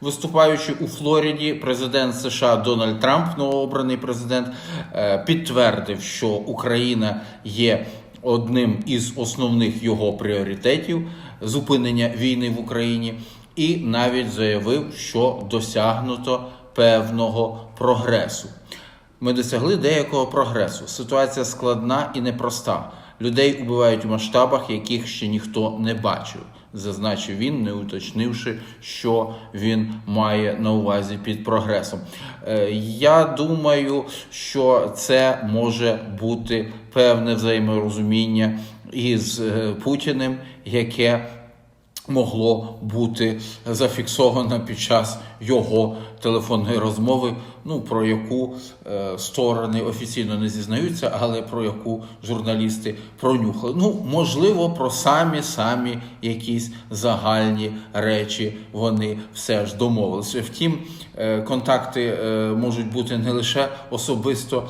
Виступаючи у Флориді, президент США Дональд Трамп, новообраний президент, е, підтвердив, що Україна є одним із основних його пріоритетів зупинення війни в Україні, і навіть заявив, що досягнуто певного прогресу. Ми досягли деякого прогресу. Ситуація складна і непроста. Людей убивають у масштабах, яких ще ніхто не бачив, зазначив він, не уточнивши, що він має на увазі під прогресом. Е, Я думаю, що це може бути певне взаєморозуміння із е, Путіним, яке могло бути зафіксовано під час його телефонної розмови, ну про яку е, сторони офіційно не зізнаються, але про яку журналісти пронюхали. Ну, можливо, про самі самі якісь загальні речі вони все ж домовилися. Втім, е, контакти е, можуть бути не лише особисто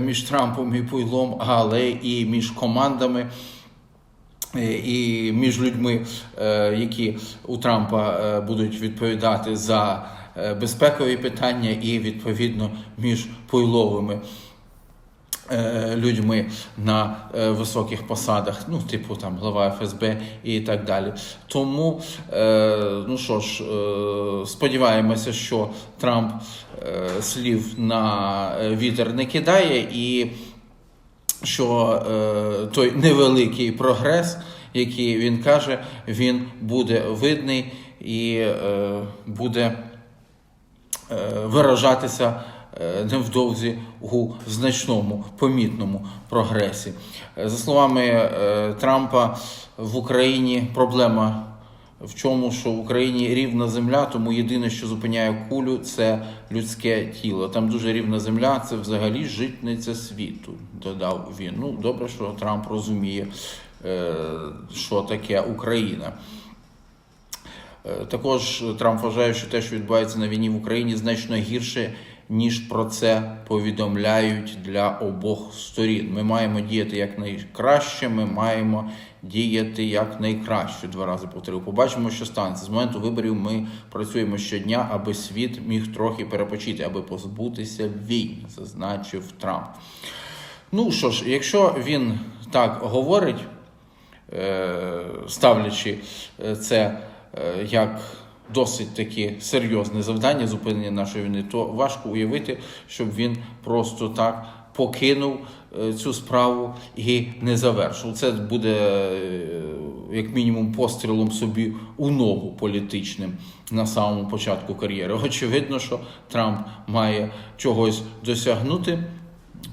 між Трампом і Пуйлом, але і між командами. Е, і між людьми, е, які у Трампа е, будуть відповідати за безпекові питання, і відповідно між пуйловими людьми на високих посадах, ну, типу там глава ФСБ і так далі. Тому, ну що ж, сподіваємося, що Трамп слів на вітер не кидає і що е, той невеликий прогрес, який він каже, він буде видний і е, буде е, виражатися е, невдовзі у значному помітному прогресі. За словами е, Трампа, в Україні проблема в чому, що в Україні рівна земля, тому єдине, що зупиняє кулю, це людське тіло. Там дуже рівна земля, це взагалі житниця світу, додав він. Ну, добре, що Трамп розуміє, е, що таке Україна. Е, Також Трамп вважає, що те, що відбувається на війні в Україні, значно гірше, ніж про це повідомляють для обох сторін. Ми маємо діяти якнайкраще, ми маємо діяти якнайкраще. Два рази повторив. Побачимо, що станеться. З моменту виборів ми працюємо щодня, аби світ міг трохи перепочити, аби позбутися війн, зазначив Трамп. Ну що ж, якщо він так говорить, е, ставлячи е, це е, як досить таки серйозне завдання зупинення нашої війни, то важко уявити, щоб він просто так покинув е, цю справу і не завершив. Це буде е, як мінімум пострілом собі у ногу політичним на самому початку кар'єри. Очевидно, що Трамп має чогось досягнути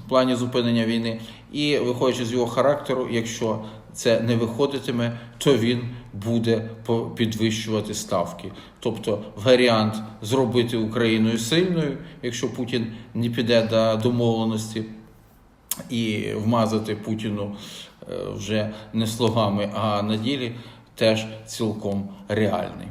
в плані зупинення війни. І виходячи з його характеру, якщо це не виходитиме, то він буде підвищувати ставки. Тобто варіант зробити Україною сильною, якщо Путін не піде до домовленості, і вмазати Путіну е, вже не словами, а на ділі, теж цілком реальний.